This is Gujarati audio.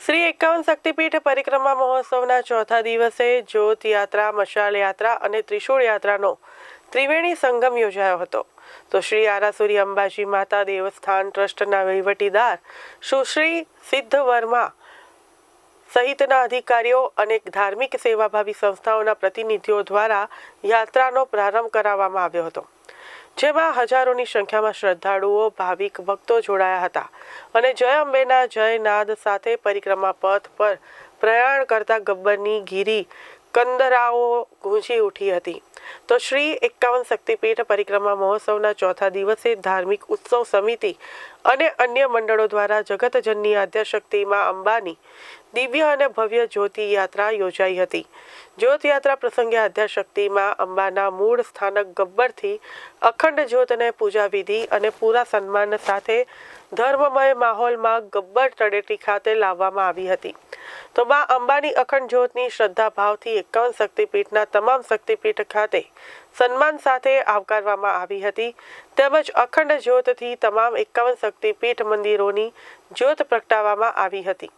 શ્રી એકાવન શક્તિપીઠ પરિક્રમા મહોત્સવના ચોથા દિવસે જ્યોત યાત્રા મશાલ યાત્રા અને ત્રિશૂળ યાત્રાનો ત્રિવેણી સંગમ યોજાયો હતો. તો શ્રી આરાસુરી અંબાજી માતા દેવસ્થાન ટ્રસ્ટના વહીવટીદાર સુશ્રી સિદ્ધ વર્મા સહિતના અધિકારીઓ અને ધાર્મિક સેવાભાવી સંસ્થાઓના પ્રતિનિધિઓ દ્વારા યાત્રાનો પ્રારંભ કરાવવામાં આવ્યો હતો. જેમાં હજારોની સંખ્યામાં શ્રદ્ધાળુઓ, ભાવિક ભક્તો જોડાયા હતા. અને જય અંબેના જય નાદ સાથે પરિક્રમા પથ પર પ્રયાણ કરતા ગબ્બરની ગીરી કંદરાઓ ગૂંજી ઉઠી હતી. તો શ્રી એકાવન શક્તિપીઠ પરિક્રમા મહોત્સવના ચોથા દિવસે ધાર્મિક ઉત્સવ સમિતિ અને અન્ય મંડળો દ્વારા જગતજનની આદ્યશક્તિમાં અંબાની દિવ્ય અને ભવ્ય જ્યોતિ યાત્રા યોજાઈ હતી. જ્યોત યાત્રા પ્રસંગે આદ્યશક્તિમાં અંબાના મૂળ સ્થાનક ગબ્બરથી અખંડ જ્યોતને પૂજા વિધિ અને પૂરા સન્માન સાથે ધર્મમય માહોલમાં ગબ્બર તળેટી ખાતે લાવવામાં આવી હતી. તો મા અંબાની અખંડ જ્યોતની શ્રદ્ધા ભાવથી એકાવન શક્તિપીઠના તમામ શક્તિપીઠ ખાતે સન્માન સાથે આવકારવામાં આવી હતી. તેમજ અખંડ જ્યોતથી તમામ એકાવન શક્તિપીઠ મંદિરોની જ્યોત પ્રગટાવવામાં આવી હતી.